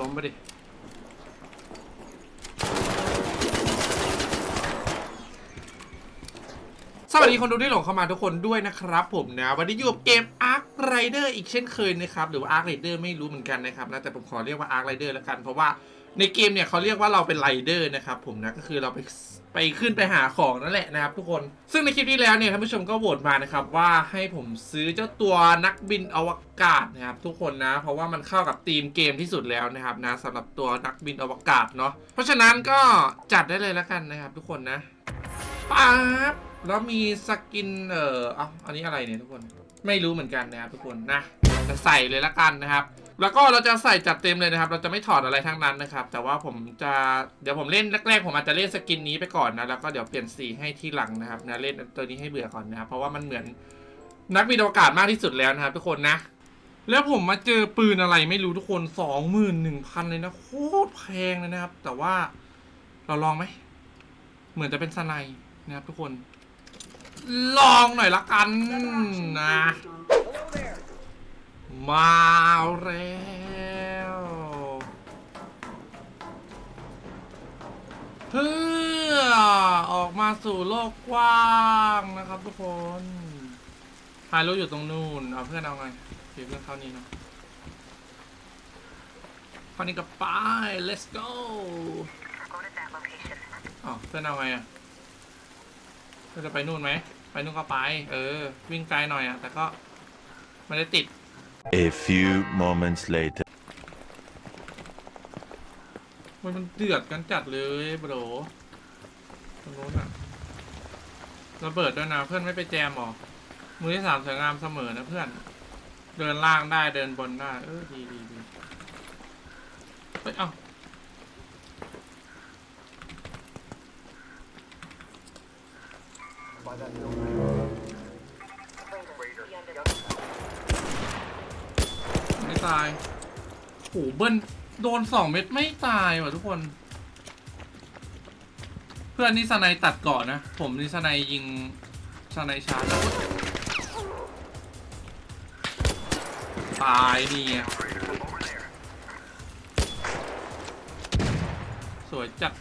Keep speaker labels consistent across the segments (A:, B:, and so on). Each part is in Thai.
A: ล้มไปดิสวัสดีคนดูที่หลงเข้ามาทุกคนด้วยนะครับผมนะ วันนี้อยู่กับเกม Ark Rider อีกเช่นเคยนะครับ หรือว่า Ark Rider ไม่รู้เหมือนกันนะครับนะแต่ผมขอเรียกว่า Ark Rider แล้วกันเพราะว่า ในเกมเนี่ยเขาเรียกว่าเราเป็นไรเดอร์นะครับผมนะก็คือเราไปไปขึ้นไปหาของนั่นแหละนะครับทุกคนซึ่งในคลิปที่แล้วเนี่ยท่านผู้ชมก็โหวตมานะครับว่าให้ผมซื้อเจ้าตัวนักบินอวกาศนะครับทุกคนนะ เพราะว่ามันเข้ากับธีมเกมที่สุดแล้วนะครับนะสำหรับตัวนักบินอวกาศเนาะเพราะฉะนั้นก็จัดได้เลยแล้วกันนะครับทุกคนนะป๊าบแล้วมีสกินเอ่อเอาอันนี้อะไรเนี่ยทุกคนไม่รู้เหมือนกันนะครับทุกคนนะจะใส่เลยละกันนะครับ แล้วก็เราจะใส่จัดเต็มเลยนะครับ เราจะไม่ถอดอะไรทั้งนั้นนะครับ แต่ว่าผมจะเดี๋ยวผมเล่นแรกๆผมอาจจะเล่นสกินนี้ไปก่อนนะแล้วก็เดี๋ยวเปลี่ยนสีให้ที่หลังนะครับนะเล่นตัวนี้ให้เบื่อก่อนนะครับเพราะว่ามันเหมือนนักบินอวกาศมากที่สุดแล้วนะครับทุกคนนะ แล้วผมมาเจอปืนอะไรไม่รู้ทุกคนสองหมื่นหนึ่งพันเลยนะโคตรแพงเลยนะครับ แต่ว่าเราลองไหมเหมือนจะเป็นสไนด์นะครับทุกคน ลองหน่อยละกันนะ มาแล้วเพื่อออกมาสู่โลกกว้างนะครับทุกคนพายรู้อยู่ตรงนู่นเอาเพื่อนเอาไงเดี๋ยวเพื่อนเข้านี่เนาะเข้านี่กับไป let's go อ๋อเพื่อนเอาไงอะเพื่อนจะไปนู่นไหม ไปนู่นก็ไป เออ วิ่งไกลหน่อยอะ แต่ก็ไม่ได้ติด
B: A few moments later.
A: มันมันเดือดกันจัดเลยบรตรงนู้นอะระเบิดด้วยนะเพื่อนไม่ไปแจมหรอ มือที่สามสวยงามเสมอนะเพื่อน เดินล่างได้เดินบนได้ เออดีดีดีเฮ้ยเอ้า โหเบิ้ลโดนสองเม็ดไม่ตายว่ะทุกคน เพื่อนนี่สไนตัดก่อนนะ ผมนี่สไนยิงสไนชาร์จตายนี่สวยจัด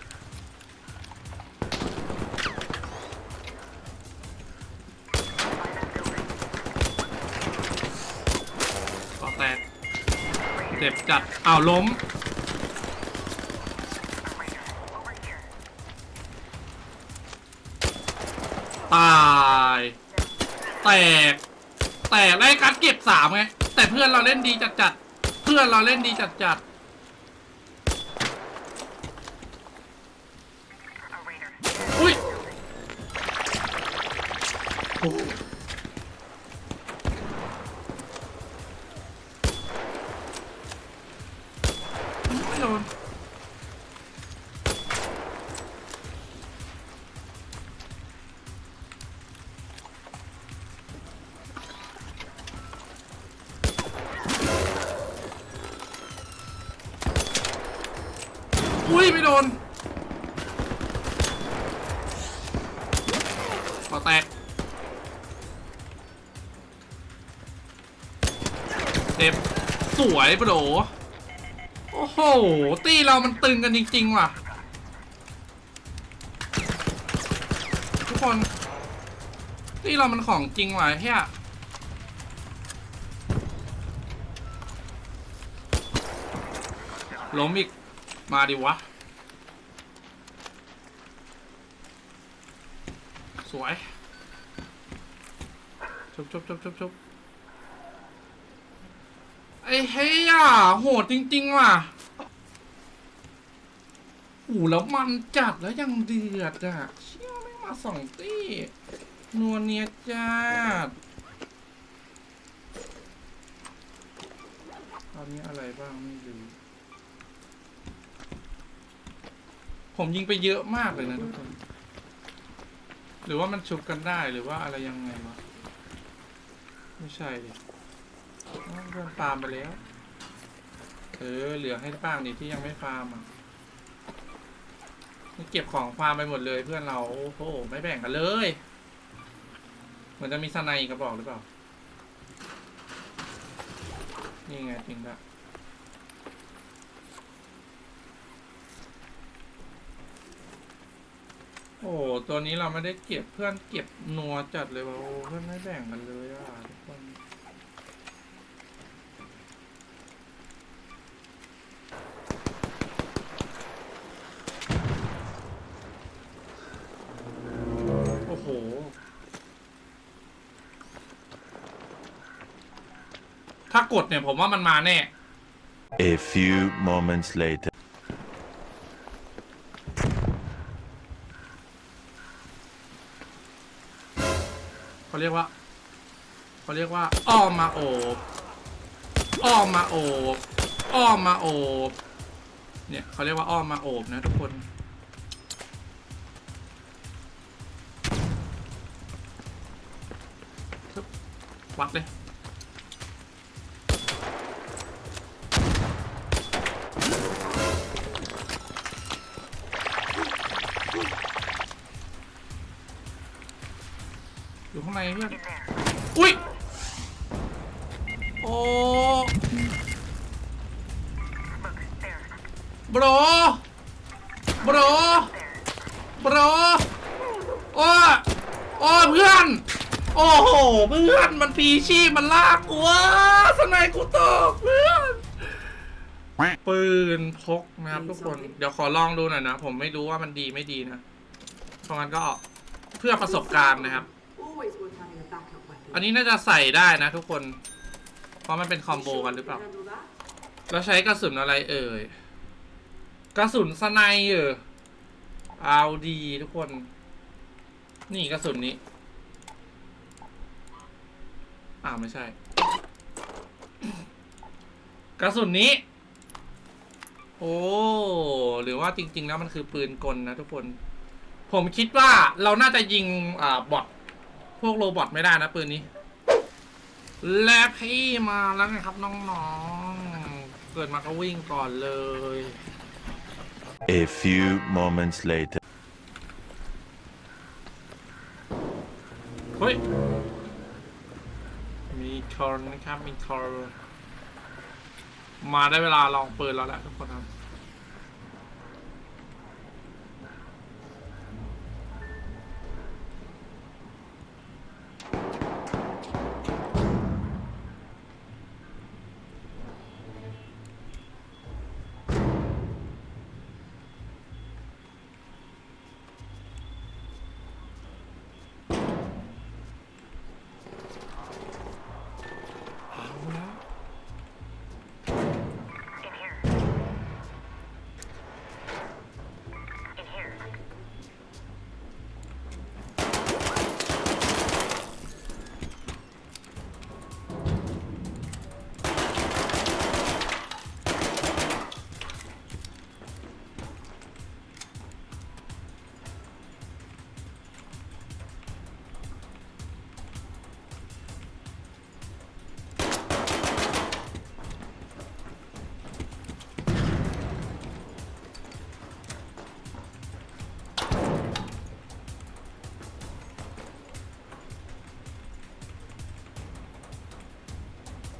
A: เจ็บจัดอ้าวล้ม ตาย แตก แตกไล่การเก็บสามไง แต่เพื่อนเราเล่นดีจัดจัด เพื่อนเราเล่นดีจัดจัด อแตกเต็มสวยปะโดโอ้โห ตีเรามันตึงกันจริง ๆ ว่ะ ทุกคน ตีเรามันของจริงว่ะเฮียล้มอีก มาดิวะ สวย บชุบชุบชุบชุบไอ้เฮียโหดจริง ๆ ว่ะโอ้แล้วมันจัดแล้วยังเดือดอะเชี่ยไม่มาสองตี้นวลเนียจัดตอนนี้อะไรบ้างไม่รู้ผมยิงไปเยอะมากเลยนะทุกคน หรือว่ามันชุบกันได้หรือว่าอะไรยังไงวะ ไม่ใช่ดิเพื่อนฟาร์มไปแล้ว เออ เหลือให้ป้างนี่ที่ยังไม่ฟาร์มอะนี่เก็บของฟาร์มไปหมดเลยเพื่อนเรา โอ้โห ไม่แบ่งกันเลย เหมือนจะมีสไนกระบอกหรือเปล่า นี่ไงจริงละ อ้ตัวนี้เราไม่ได้เก็บเพื่อนเก็บนัวจัดเลยว่ะโอ้เพื่อนไม่แบ่งกันเลยอะทุกคนโอ้โหถ้ากดเนี่ยผมว่ามันมาแน่
B: A few moments later.
A: เขาเรียกว่าเขาเรียกว่า อ้อมมาโอบอ้อมมาโอบอ้อมมาโอบเนี่ยเขาเรียกว่าอ้อมมาโอบนะทุกคนวัดเลย ในเพื่อนอุ้ยโอ้บรบรบรโอ้โอ้เพื่อน โอ้โห เพื่อน มันพีชีพมันลากกูวะสนายกูตกเพื่อน ปืนพกนะครับทุกคน เดี๋ยวขอลองดูหน่อยนะ ผมไม่รู้ว่ามันดีไม่ดีนะ เพราะงั้นก็เพื่อประสบการณ์นะครับ อันนี้น่าจะใส่ได้นะทุกคน เพราะมันเป็นคอมโบกันหรือเปล่า
C: Handle that?
A: แล้วใช้กระสุนอะไรเอ่ย กระสุนสไนเออเอาดีทุกคน นี่กระสุนนี้อ้าวไม่ใช่ กระสุนนี้ โอ้ หรือว่าจริง ๆ แล้วมันคือปืนกลนะทุกคน ผมคิดว่าเราน่าจะยิงอ่าบอท พวกโรบอทไม่ได้นะปืนนี้ และพี่มาแล้วนะครับน้องๆ เกิดมาก็วิ่งก่อนเลย
B: A few moments later.
A: เฮ้ย มีคอร์นะครับ มีคอร์มาได้เวลาลองปืนแล้วแหละทุกคนครับ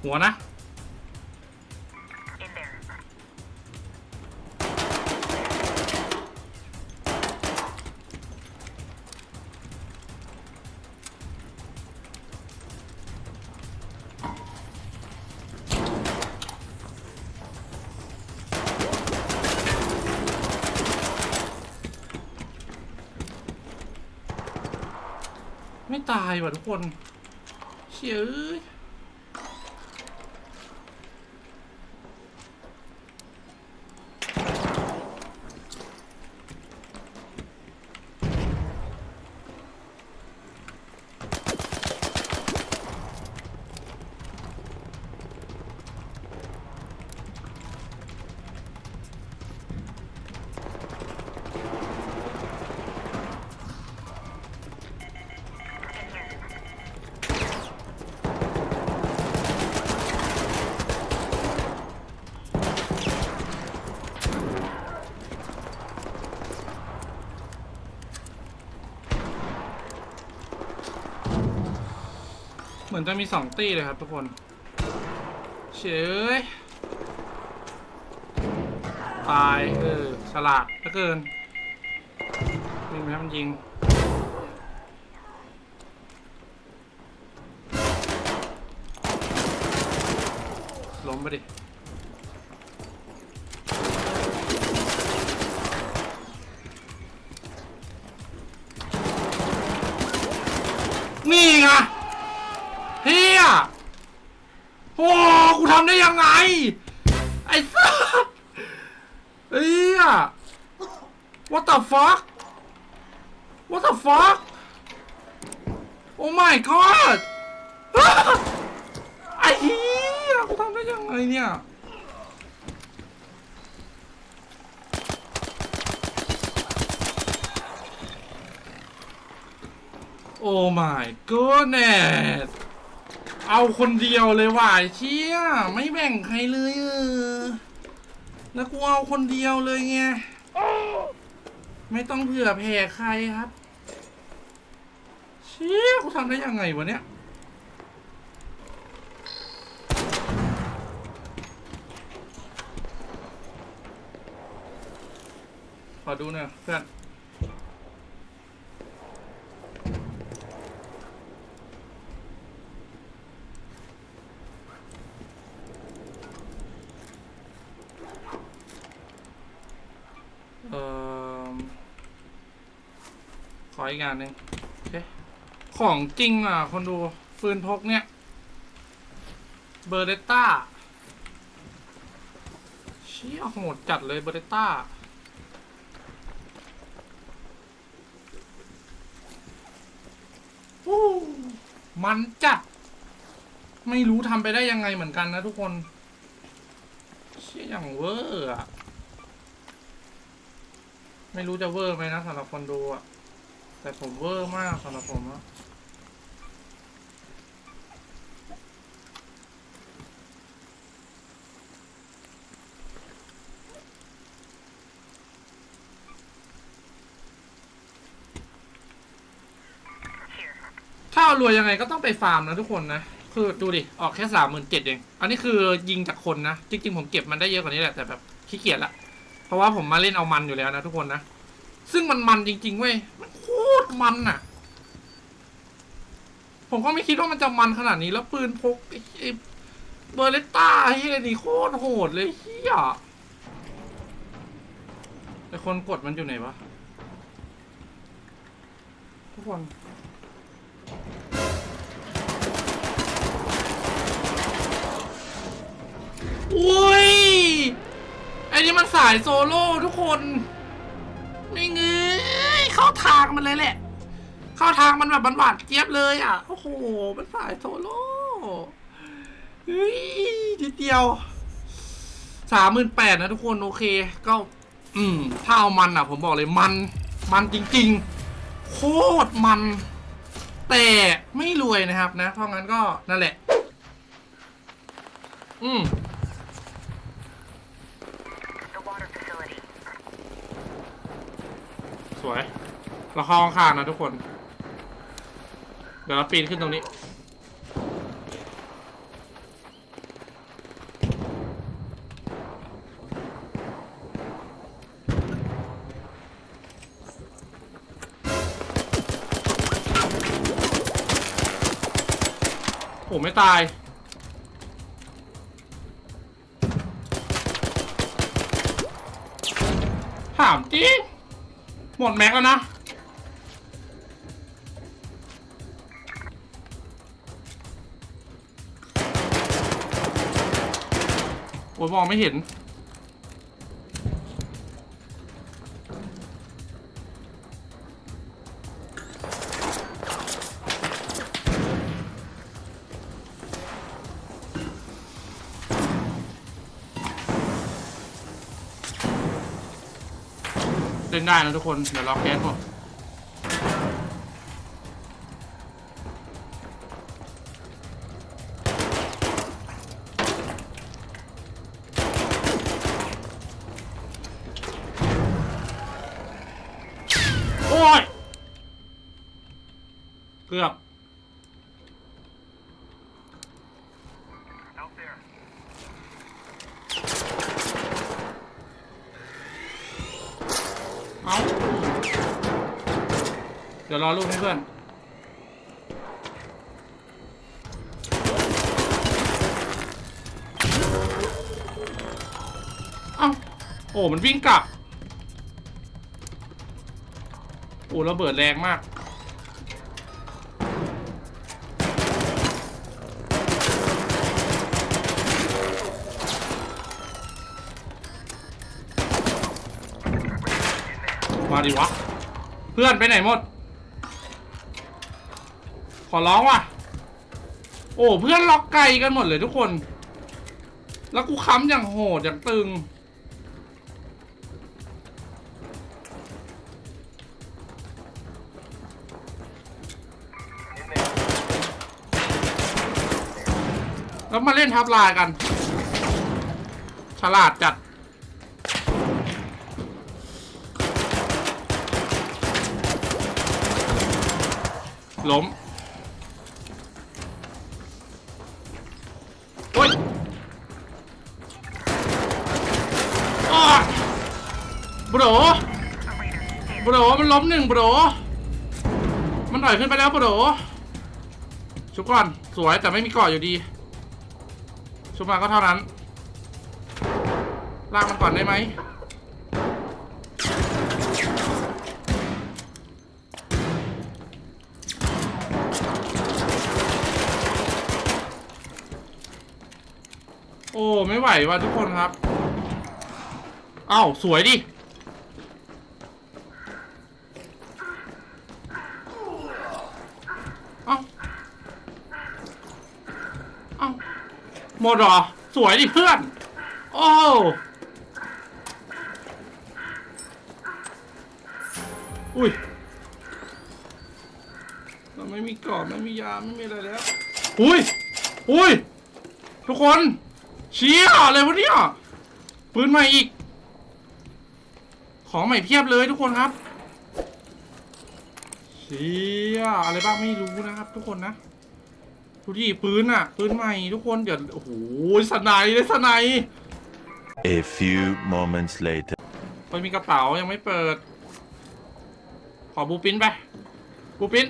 A: หัวนะ ไม่ตายว่ะทุกคนเชี่อ จะมีสองตี้เลยครับทุกคนเฉยตายเออฉลาดเหลือเกินยิงไปไม่ให้มันยิงล้มไปดิ โอ้กูทำได้ยังไง ไอ้สัสเฮีย what the fuck what the fuck oh my god ไอ้เฮียกูทำได้ยังไงเนี่ยโอ้ my goodness เอาคนเดียวเลยว่ะเชี่ยไม่แบ่งใครเลยเออแล้วกูเอาคนเดียวเลยไงไม่ต้องเผื่อแผ่ใครครับ เชี่ยกูทำได้ยังไงวะเนี่ยขอดูหน่อยเพื่อน เอ่อขออีกงานหนึ่งโอเคของจริงอะ คนดูปืนพกเนี่ย เบอร์เดต้าเชี่ยโหดจัดเลยเบอร์เดต้าอู้มันจัด ไม่รู้ทำไปได้ยังไงเหมือนกันนะทุกคน เชี่ยอย่างเวอร์อะ ไม่รู้จะเวอร์ไหมนะสำหรับคนดูอะแต่ผมเวอร์มากสำหรับผมอะถ้าเอารวยยังไงก็ต้องไปฟาร์มนะทุกคนนะ คือดูดิ ออกแค่สามหมื่นเจ็ดเอง อันนี้คือยิงจากคนนะ จริงๆผมเก็บมันได้เยอะกว่านี้แหละแต่แบบขี้เกียจละ เพราะว่าผมมาเล่นเอามันอยู่แล้วนะทุกคนนะ ซึ่งมันมันจริงๆเว้ย มันโคตรมันอะผมก็ไม่คิดว่ามันจะมันขนาดนี้แล้วปืนพกไอ้เบอร์เลตต้าไอ้เหี้ยนี่โคตรโหดเลยเฮียไอ้คนกดมันอยู่ไหนวะทุกคนอุ้ย นี่มันสายโซโล่ทุกคนไม่เงยเข้าทางมันเลยแหละ เข้าทางมันแบบมันหวานเจี๊ยบเลยอะ โอ้โห มันสายโซโล่เฮ้ยทีเดียวสามหมื่นแปดนะทุกคนโอเค ก็ อืม ถ้าเอามันอะ ผมบอกเลยมัน มันจริง ๆ โคตรมัน แต่ไม่รวยนะครับนะ เพราะงั้นก็นั่นแหละ อืม
D: The water facility.
A: สวย เราเข้าข้างๆนะทุกคน เดี๋ยวเราปีนขึ้นตรงนี้ โอ้ไม่ตายถามจริงหมดแม็กแล้วนะ โอ้ยมองไม่เห็น เล่นได้นะทุกคน เดี๋ยวรอกแก๊สหมด ยวรอลูกให้เพื่อน เอ้า โอ้ มันวิ่งกลับ โอ้ระเบิดแรงมากมาดิวะ เพื่อนไปไหนหมด ขอร้องว่ะ โอ้เพื่อนล็อกไกลกันหมดเลยทุกคน แล้วกูค้ำอย่างโหดอย่างตึง แล้วมาเล่นทับลายกัน ฉลาดจัดล้ม ล้มหนึ่งบรมันถอยขึ้นไปแล้วบรชุบก่อน สวยแต่ไม่มีเกาะอยู่ดี ชุบมาก็เท่านั้น ลากมันก่อนได้ไหมโอ้ ไม่ไหวว่ะทุกคนครับ เอ้า สวยดิ เอ้า เอ้า หมดเหรอ สวยดิเพื่อน โอ้อุ้ยเราไม่มีกรอบไม่มียาไม่มีอะไรแล้ว อุ้ย อุ้ย ทุกคนเชี่ยอะไรวะเนี่ยปืนใหม่อีก ของใหม่เพียบเลยทุกคนครับเชี่ยอะไรบ้างไม่รู้นะครับทุกคนนะ ดูดิปืนอะปืนใหม่ทุกคนเดี๋ยวโอ้โหสไนด์เลยสไนด์
B: A few moments later.
A: ไปมีกระเป๋ายังไม่เปิด ขอบูปินไป บูปิน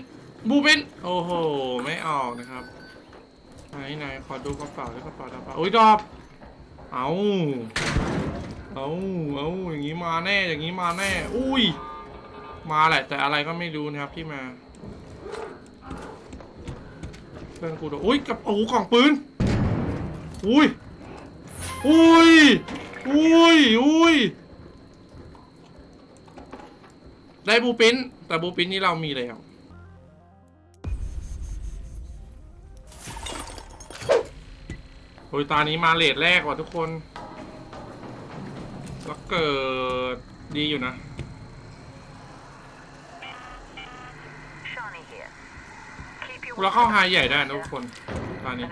A: บูปิน โอ้โห ไม่ออกนะครับ ไหนไหนขอดูกระเป๋าด้วยกระเป๋ากระเป๋าโอ้ยดอบ เอาเอาเอาอย่างนี้มาแน่ อย่างนี้มาแน่ อุ้ย มาแหละ แต่อะไรก็ไม่รู้นะครับที่มา เพื่อนกูโดนอุ้ยกระเป๋ากล่องปืนอุ้ยอุ้ยอุ้ยอุ้ยได้บูปินแต่บูปินนี่เรามีแล้วโอ้ยตานี้มาเลทแรกว่ะทุกคนแล้วเกิดดีอยู่นะ เราเข้าไฮใหญ่ได้นะทุกคนตอน
D: นี้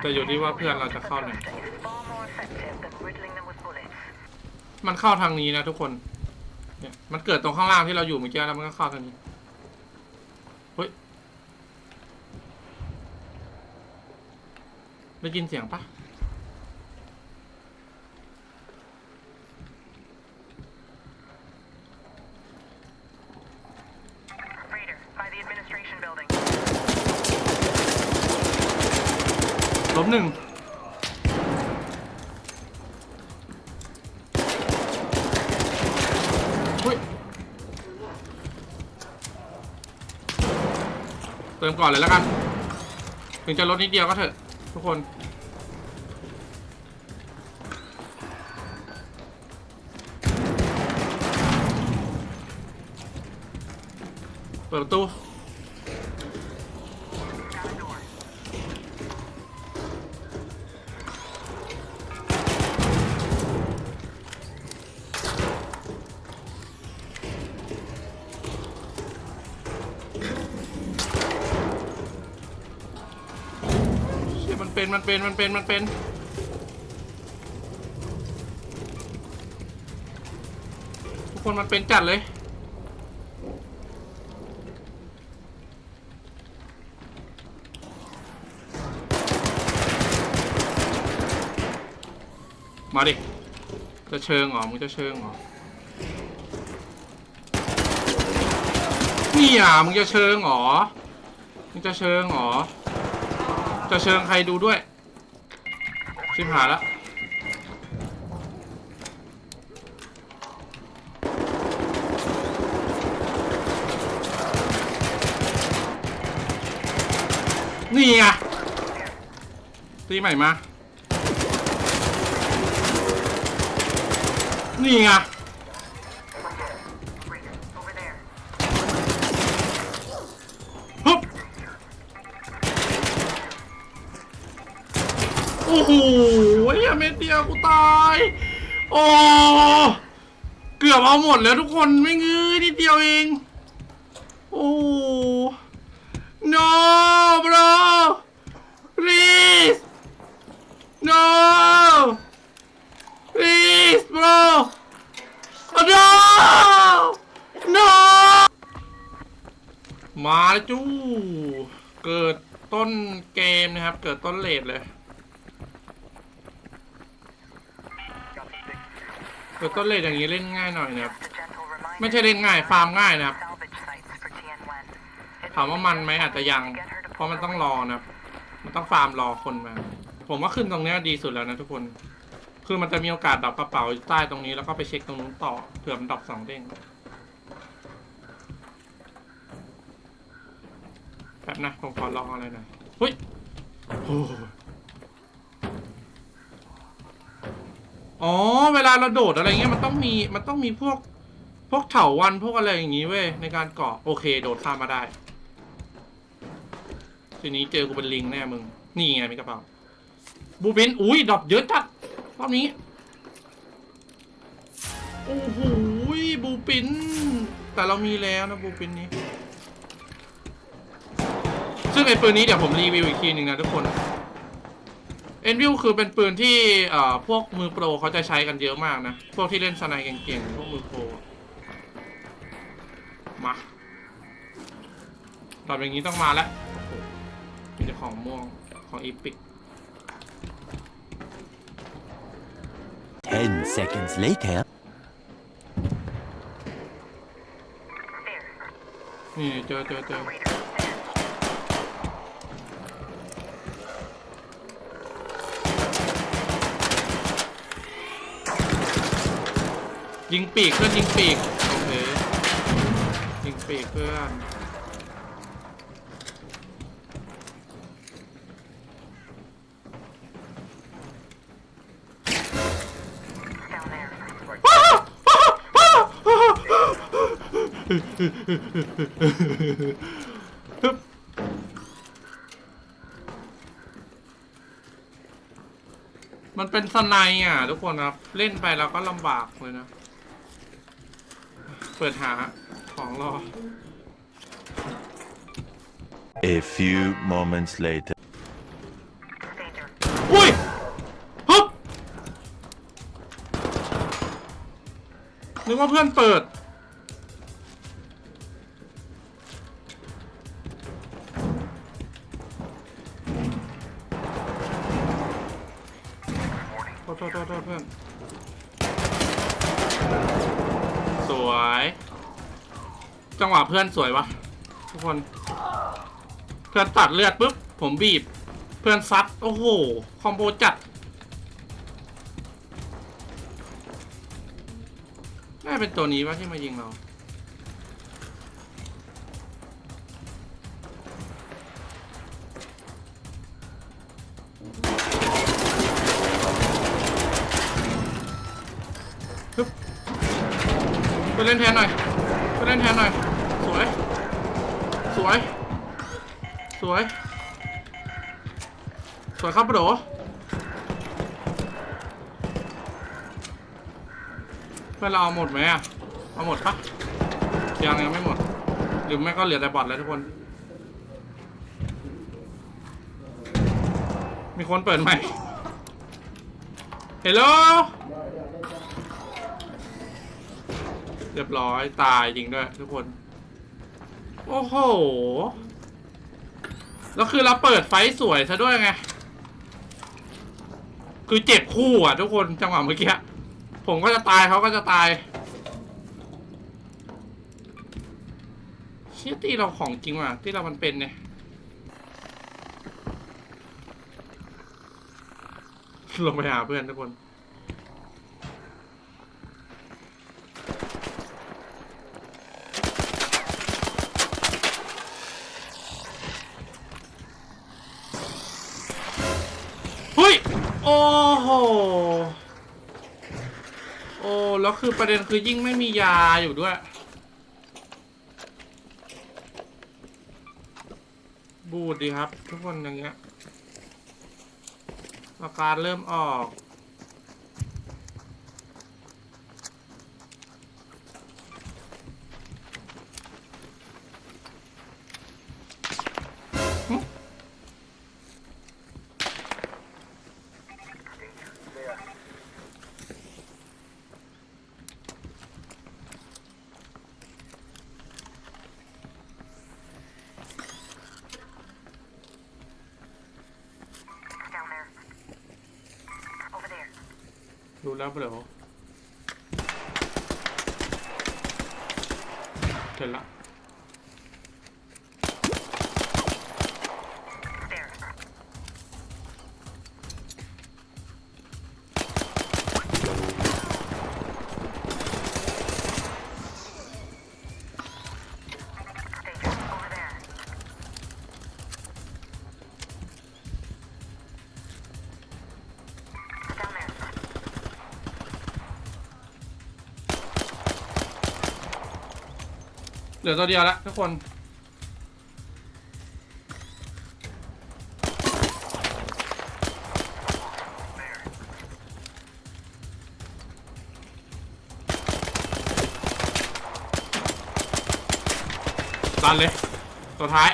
A: แต่อยู่ที่ว่าเพื่อนเราจะเข้าไหนมันเข้าทางนี้นะทุกคนเนี่ยมันเกิดตรงข้างล่างที่เราอยู่เมื่อกี้แล้วมันก็เข้าทางนี้เฮ้ยได้ยินเสียงปะ ล้มหนึ่งเฮ้ยเติมก่อนเลยแล้วกัน ถึงจะลดนิดเดียวก็เถอะ ทุกคน เปิดประตู มันเป็นมันเป็นมันเป็นมันเป็นทุกคนมันเป็นจัดเลยมาดิ จะเชิงเหรอ มึงจะเชิงเหรอ นี่อะมึงจะเชิงเหรอ มึงจะเชิงเหรอ จะเชิงใครดูด้วย ชิบหายแล้วนี่ไงตีใหม่มา นี่ไง ยเม็ดเดียกูตาย โอ้เกือบเอาหมดแล้วทุกคนไม่งื้อนิดเดียวเอง โอ้ no bro please no please bro oh, no no มาจู้เกิดต้นเกมนะครับ เกิดต้นเลดเลย เกิดต้นเลดอย่างนี้เล่นง่ายหน่อยนะครับ ไม่ใช่เล่นง่ายฟาร์มง่ายนะครับถามว่ามันไหมอาจจะยัง เพราะมันต้องรอนะครับมันต้องฟาร์มรอคนมา ผมว่าขึ้นตรงนี้ดีสุดแล้วนะทุกคน คือมันจะมีโอกาสดรอปกระเป๋าใต้ตรงนี้แล้วก็ไปเช็คตรงนู้นต่อเผื่อมันดรอปสองเด้งแป๊บนะผมขอลองอะไรหน่อยเฮ้ยโอ้ อ๋อ เวลาเราโดดอะไรเงี้ยมันต้องมีมันต้องมีพวกพวกเถาวันพวกอะไรอย่างงี้เว้ยในการเกาะโอเคโดดข้ามมาได้ ทีนี้เจอกูเป็นลิงแน่มึง นี่ไงมีกระเป๋าบูปินอุ้ยดรอปเยอะจัดรอบนี้โอ้โหบูปินแต่เรามีแล้วนะบูปินนี้ ซึ่งไอ้ปืนนี้เดี๋ยวผมรีวิวอีกทีหนึ่งนะทุกคน เอ็นวิวคือเป็นปืนที่เอ่อพวกมือโปรเขาจะใช้กันเยอะมากนะ พวกที่เล่นสไนเก่งๆ พวกมือโปรมาตอบอย่างนี้ต้องมาแล้วมีแต่ของม่วงของอีพิก
E: Ten seconds later.
D: There.
A: นี่เจอเจอเจอ ยิงปีกเพื่อนยิงปีกโอเคยิงปีกเพื่อนมันเป็นสไนอะ ทุกคนครับ เล่นไปเราก็ลำบากเลยนะ ปิดหาของรอ
B: A few moments later.
A: อุ้ยฮึบนึกว่าเพื่อนเปิด โทษโทษโทษโทษเพื่อน วย จังหวะเพื่อนสวยวะทุกคน เพื่อนตัดเลือดปุ๊บ ผมบีบ เพื่อนซัด โอ้โห คอมโบจัดน่าเป็นตัวนี้วะที่มายิงเรา ไปเล่นแทนหน่อยไปเล่นแทนหน่อย สวย สวย สวย สวยครับโบรเพื่อนเราเอาหมดไหมอะเอาหมดปะยังยังไม่หมด หรือไม่ก็เหลือแต่บอทแล้วทุกคน มีคนเปิดใหม่ เฮลโล เรียบร้อยตายจริงด้วยทุกคน โอ้โห แล้วคือเราเปิดไฟสวยซะด้วยไง คือเจ็บคู่อะทุกคนจังหวะเมื่อกี้ ผมก็จะตายเขาก็จะตายชชี่ยตีเราของจริงว่ะที่เรามันเป็นเนี่ยลงไปหาเพื่อนทุกคน โหโอ้ แล้วคือประเด็นคือยิ่งไม่มียาอยู่ด้วย บูดดีครับ ทุกคนอย่างเงี้ยอาการเริ่มออก ดูแเหลือตัวเดียวละทุกคน ตันเลย ตัวท้าย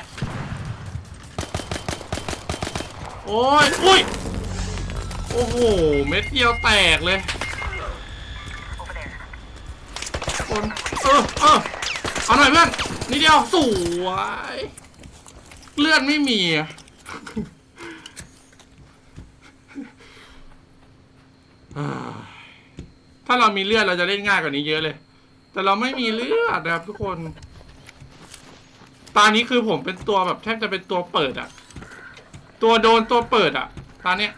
A: โอ้ยอุ้ย โอ้โห เม็ดเดียวแตกเลย หน่อยเพื่อนนิดเดียวสวยเลือนไม่มีถ้าเรามีเลือดเราจะเล่นง่ายกว่านี้เยอะเลย แต่เราไม่มีเลือดนะครับทุกคนตอนนี้คือผมเป็นตัวแบบแทบจะเป็นตัวเปิดอะตัวโดนตัวเปิดอะตอนเนี้ย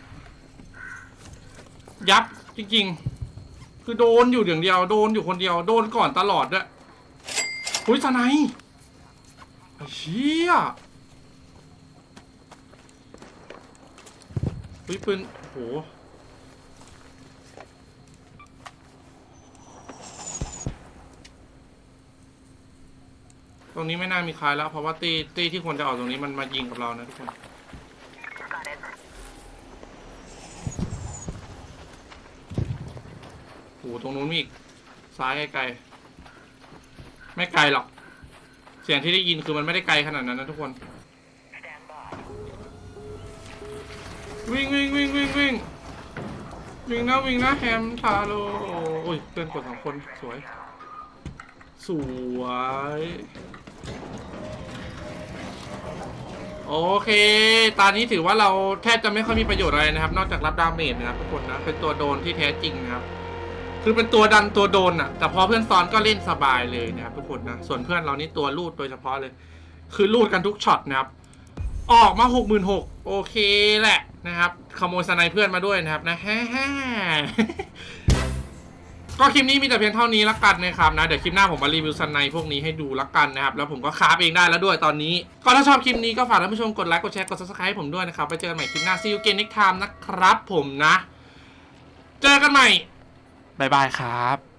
A: ยับจริง ๆ คือโดนอยู่อย่างเดียว โดนอยู่คนเดียว โดนก่อนตลอดด้วย อุ้ยสไนป์ไอ้เชี่ยอุ้ยปืนโหตรงนี้ไม่น่ามีใครแล้ว เพราะว่าตีตีที่ควรจะออกตรงนี้มันมายิงกับเรานะทุกคน
D: Got it.
A: โหตรงนู้นมีอีกซ้ายไกลๆ ไม่ไกลหรอก เสียงที่ได้ยินคือมันไม่ได้ไกลขนาดนั้นนะทุกคน วิ่งวิ่งวิ่งวิ่งวิ่งวิ่งนะวิ่งนะแฮมทาโร่โอ้ยเพื่อนกดสองคนสวย สวย โอเค ตอนนี้ถือว่าเราแทบจะไม่ค่อยมีประโยชน์อะไรนะครับ นอกจากรับดาเมจนะครับทุกคนนะ เป็นตัวโดนที่แท้จริงนะครับ คือเป็นตัวดันตัวโดนอะแต่พอเพื่อนซ้อนก็เล่นสบายเลยนะครับทุกคนนะ ส่วนเพื่อนเรานี่ตัวลูดโดยเฉพาะเลย คือลูดกันทุกช็อตนะครับ ออกมาหกหมื่นหกโอเคแหละนะครับ ขโมยสไนเพื่อนมาด้วยนะครับนะฮ่าฮ่าก็คลิปนี้มีแต่เพียงเท่านี้ละกันนะครับนะ เดี๋ยวคลิปหน้าผมมารีวิวสไนพวกนี้ให้ดูละกันนะครับ แล้วผมก็คราฟเองได้แล้วด้วยตอนนี้ ก็ถ้าชอบคลิปนี้ก็ฝากท่านผู้ชมกดไลค์ กดแชร์ กด subscribe ให้ผมด้วยนะครับ ไปเจอกันใหม่คลิปหน้า see you again next time นะครับผมนะ เจอกันใหม่ บ๊ายบายครับ